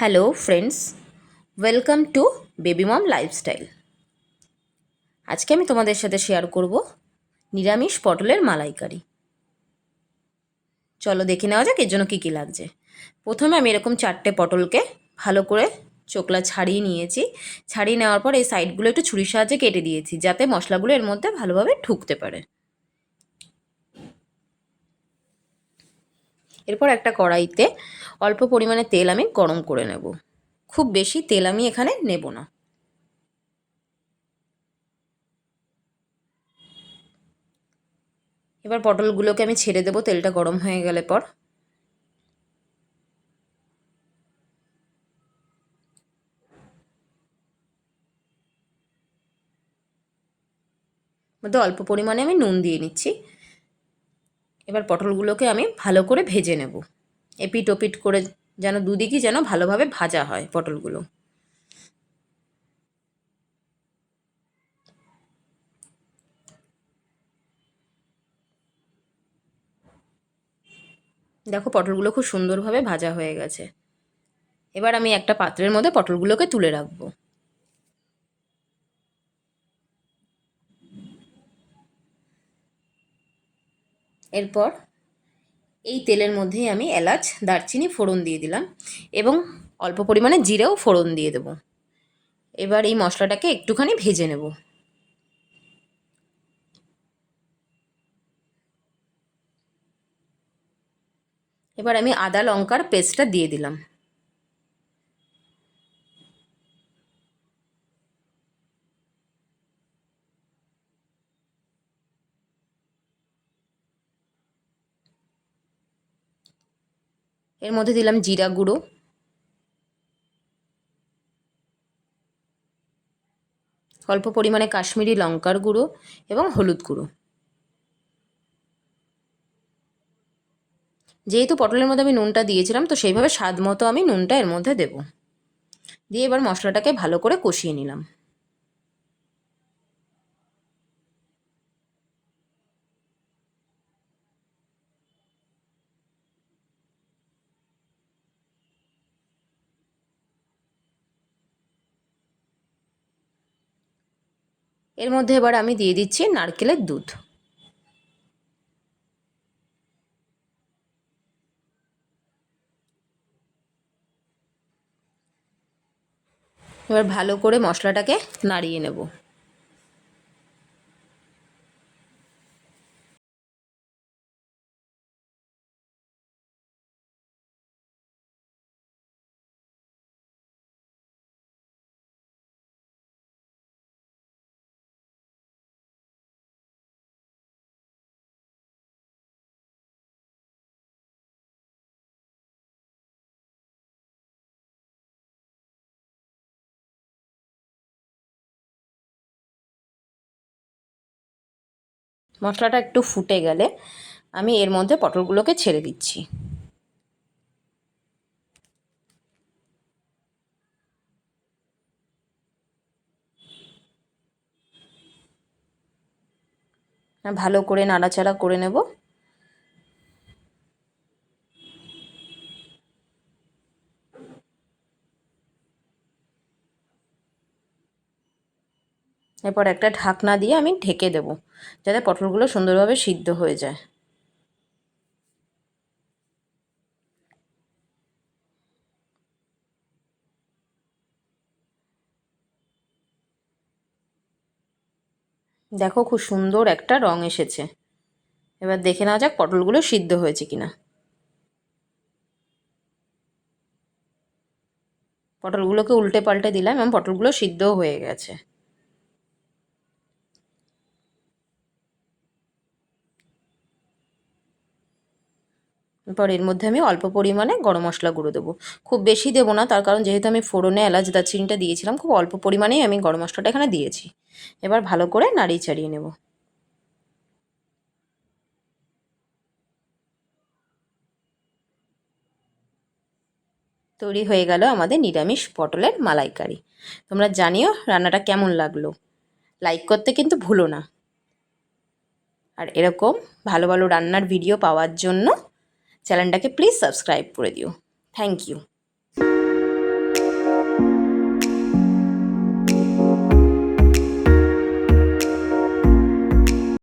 Hello friends welcome to baby mom lifestyle আজকে আমি তোমাদের সাথে শেয়ার করব নিরামিষ পটলের মালাইকারি। চলো দেখে নেওয়া যাক এর জন্য কী কী লাগছে। প্রথমে আমি এরকম চারটে পটলকে ভালো করে চোকলা ছাড়িয়ে নিয়েছি। ছাড়িয়ে নেওয়ার পর এই সাইডগুলো একটু ছুরির সাহায্যে কেটে দিয়েছি, যাতে মশলাগুলো এর মধ্যে ভালোভাবে ঢুকতে পারে। এরপর একটা কড়াইতে অল্প পরিমাণে তেল আমি গরম করে নেব। খুব বেশি তেল আমি এখানে নেব না। এবার পটলগুলোকে আমি ছেড়ে দেবো, তেলটা গরম হয়ে গেলে পর। মধ্যে অল্প পরিমাণে আমি নুন দিয়ে নিচ্ছি। এবার পটলগুলোকে আমি ভালো করে ভেজে নেব। এপিট ওপিট করে যেন দুদিকই যেন ভালোভাবে ভাজা হয় পটলগুলো। দেখো পটলগুলো খুব সুন্দরভাবে ভাজা হয়ে গেছে। এবার আমি একটা পাত্রের মধ্যে পটলগুলোকে তুলে রাখব। এরপর এই তেলের মধ্যেই আমি এলাচ, দারচিনি, ফোড়ন দিয়ে দিলাম এবং অল্প পরিমাণে জিরেও ফোড়ন দিয়ে দেব। এবার এই মশলাটাকে একটুখানি ভেজে নেব। এবার আমি আদা, লঙ্কার পেস্টটা দিয়ে দিলাম। এর মধ্যে দিলাম জিরা গুঁড়ো। অল্প পরিমাণে কাশ্মীরি লঙ্কার গুঁড়ো এবং হলুদ গুঁড়ো। যেহেতু পটলের মধ্যে আমি নুনটা দিয়েছিলাম, তো সেইভাবে স্বাদ মতো আমি নুনটা এর মধ্যে দেব। দিয়ে এবার মশলাটাকে ভালো করে কষিয়ে নিলাম। এর মধ্যে এবার আমি দিয়ে দিচ্ছি নারকেলের দুধ। এবার ভালো করে মশলাটাকে নাড়িয়ে নেব। মশলাটা একটু ফুটে গেলে আমি এর মধ্যে পটলগুলোকে ছেড়ে দিচ্ছি। ভালো করে নাড়াচাড়া করে নেব। এরপর একটা ঢাকনা দিয়ে আমি ঢেকে দেবো, যাতে পটলগুলো সুন্দরভাবে সিদ্ধ হয়ে যায়। দেখো খুব সুন্দর একটা রং এসেছে। এবার দেখে নেওয়া যাক পটলগুলো সিদ্ধ হয়েছে কিনা। পটলগুলোকে উল্টে পাল্টে দিলাম এবং পটলগুলো সিদ্ধও হয়ে গেছে। এরপর এর মধ্যে আমি অল্প পরিমাণে গরম মশলা গুঁড়ো দেবো। খুব বেশি দেবো না, তার কারণ যেহেতু আমি ফোড়নে এলাচ, দারচিনিটা দিয়েছিলাম, খুব অল্প পরিমাণেই আমি গরম মশলাটা এখানে দিয়েছি। এবার ভালো করে নাড়িয়ে চাড়িয়ে নেব। তৈরি হয়ে গেল আমাদের নিরামিষ পটলের মালাইকারি। তোমরা জানিও রান্নাটা কেমন লাগল। লাইক করতে কিন্তু ভুলো না। আর এরকম ভালো ভালো রান্নার ভিডিও পাওয়ার জন্য চ্যানেলটাকে প্লিজ সাবস্ক্রাইব করে দিও। Thank you